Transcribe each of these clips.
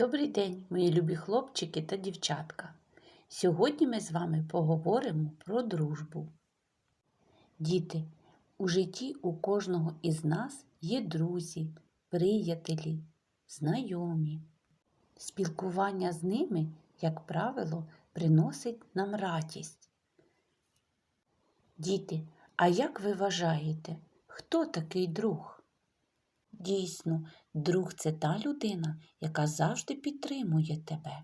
Добрий день, мої любі хлопчики та дівчатка. Сьогодні ми з вами поговоримо про дружбу. Діти, у житті у кожного із нас є друзі, приятелі, знайомі. Спілкування з ними, як правило, приносить нам радість. Діти, а як ви вважаєте, хто такий друг? Дійсно, друг це та людина, яка завжди підтримує тебе,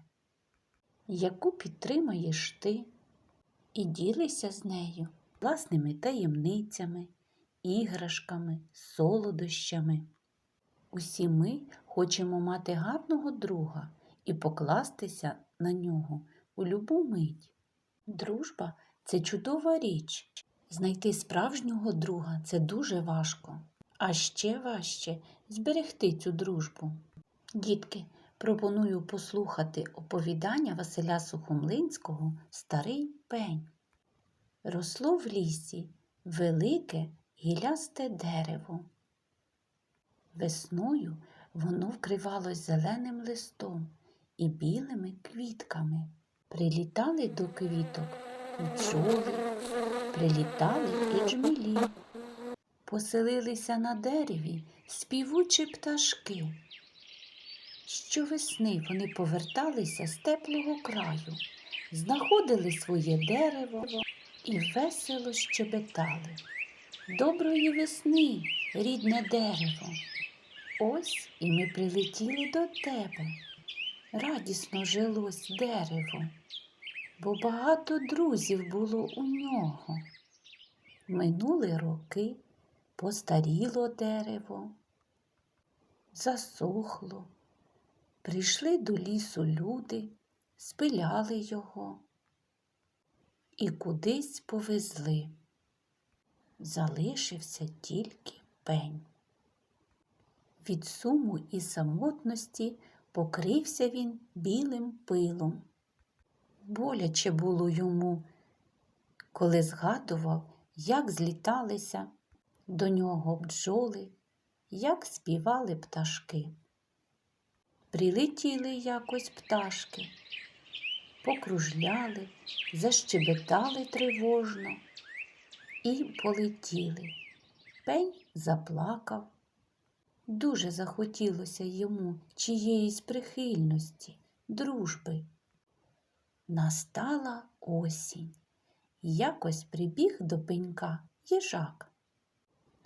яку підтримаєш ти і ділишся з нею власними таємницями, іграшками, солодощами. Усі ми хочемо мати гарного друга і покластися на нього у любу мить. Дружба це чудова річ. Знайти справжнього друга це дуже важко. А ще важче зберегти цю дружбу. Дітки, пропоную послухати оповідання Василя Сухомлинського Старий пень. Росло в лісі велике гілясте дерево. Весною воно вкривалось зеленим листом і білими квітками. Прилітали до квіток бджоли, прилітали і джмелі. Поселилися на дереві співучі пташки. Щовесни вони поверталися з теплого краю, знаходили своє дерево і весело щебетали. Доброї весни, рідне дерево. Ось і ми прилетіли до тебе. Радісно жилось дерево, бо багато друзів було у нього. Минули роки. Постаріло дерево, засохло, прийшли до лісу люди, спиляли його і кудись повезли. Залишився тільки пень. Від суму і самотності покрився він білим пилом. Боляче було йому, коли згадував, як зліталися до нього бджоли, як співали пташки. Прилетіли якось пташки, покружляли, защебетали тривожно і полетіли. Пень заплакав. Дуже захотілося йому чиєїсь прихильності, дружби. Настала осінь. Якось прибіг до пенька їжак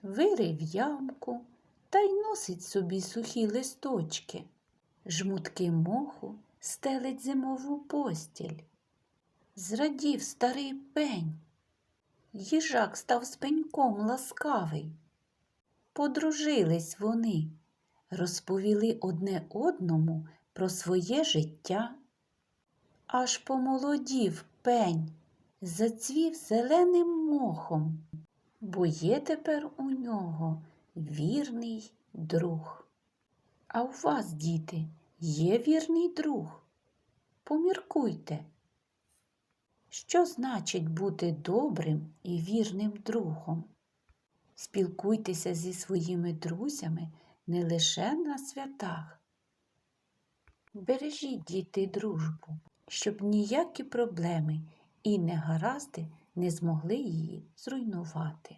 вирив ямку та й носить собі сухі листочки, жмутки моху стелить зимову постіль. Зрадів старий пень. Їжак став з пеньком ласкавий. Подружились вони, розповіли одне одному про своє життя. Аж помолодів пень, зацвів зеленим мохом бо є тепер у нього вірний друг. А у вас, діти, є вірний друг? Поміркуйте, що значить бути добрим і вірним другом? Спілкуйтеся зі своїми друзями не лише на святах. Бережіть діти дружбу, щоб ніякі проблеми і негаразди не змогли її зруйнувати.